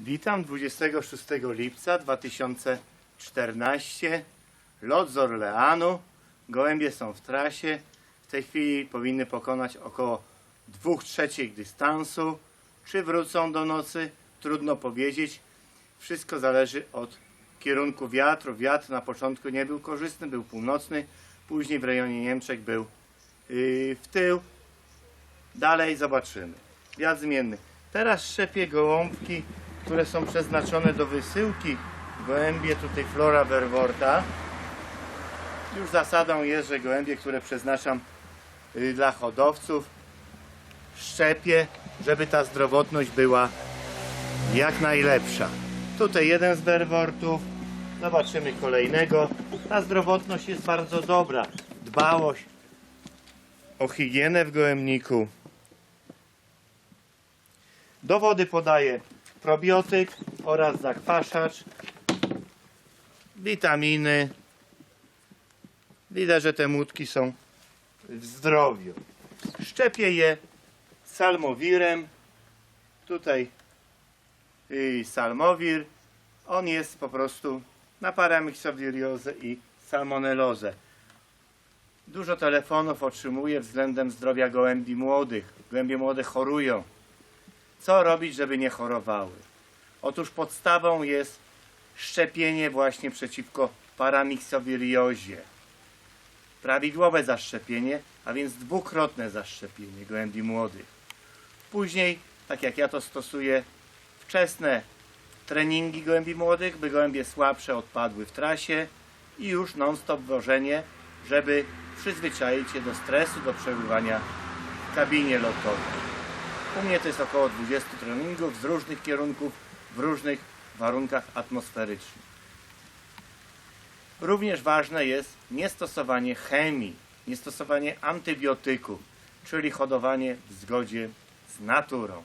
Witam 26 lipca 2014. Lot z Orleanu. Gołębie są w trasie. W tej chwili powinny pokonać około 2 trzecich dystansu. Czy wrócą do nocy? Trudno powiedzieć. Wszystko zależy od kierunku wiatru. Wiatr na początku nie był korzystny, był północny. Później w rejonie Niemczech był yy, w tył. Dalej zobaczymy. Wiatr zmienny. Teraz szczepię gołąbki, które są przeznaczone do wysyłki. Gołębie tutaj Flora Verworta. Już zasadą jest, że gołębie, które przeznaczam y, dla hodowców, szczepię, żeby ta zdrowotność była jak najlepsza. Tutaj jeden z Verwortów. Zobaczymy kolejnego. Ta zdrowotność jest bardzo dobra. Dbałość o higienę w gołębniku. Do wody podaję probiotyk oraz zakwaszacz, witaminy. Widać, że te młódki są w zdrowiu. Szczepię je salmowirem. Tutaj y, salmowir. On jest po prostu na paramyxowiriozę i salmonellozę. Dużo telefonów otrzymuję względem zdrowia gołębi młodych. Gołębie młode chorują. Co robić, żeby nie chorowały? Otóż podstawą jest szczepienie właśnie przeciwko paramyxowiriozie. Prawidłowe zaszczepienie, a więc dwukrotne zaszczepienie gołębi młodych. Później, tak jak ja to stosuję, wczesne treningi gołębi młodych, by gołębie słabsze odpadły w trasie i już non-stop wożenie, żeby przyzwyczaić je do stresu, do przebywania w kabinie lotowej. U mnie to jest około 20 treningów z różnych kierunków, w różnych warunkach atmosferycznych. Również ważne jest niestosowanie chemii, niestosowanie antybiotyków, czyli hodowanie w zgodzie z naturą.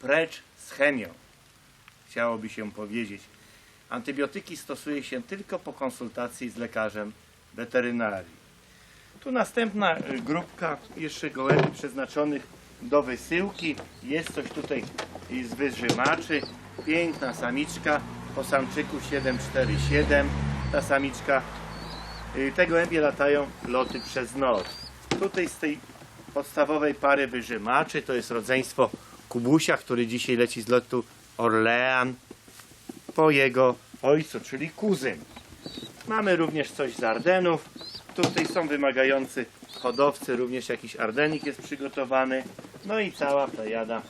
Precz z chemią, chciałoby się powiedzieć. Antybiotyki stosuje się tylko po konsultacji z lekarzem weterynarii. Tu następna y, grupka jeszcze gołębi przeznaczonych do wysyłki. Jest coś tutaj z wyżymaczy. Piękna samiczka po samczyku 747. Ta samiczka, y, te gołębie latają loty przez noc. Tutaj z tej podstawowej pary wyżymaczy, to jest rodzeństwo Kubusia, który dzisiaj leci z lotu Orlean po jego ojcu, czyli kuzyn. Mamy również coś z Ardenów. Tutaj są wymagający hodowcy, również jakiś Ardenik jest przygotowany. No i cała plejada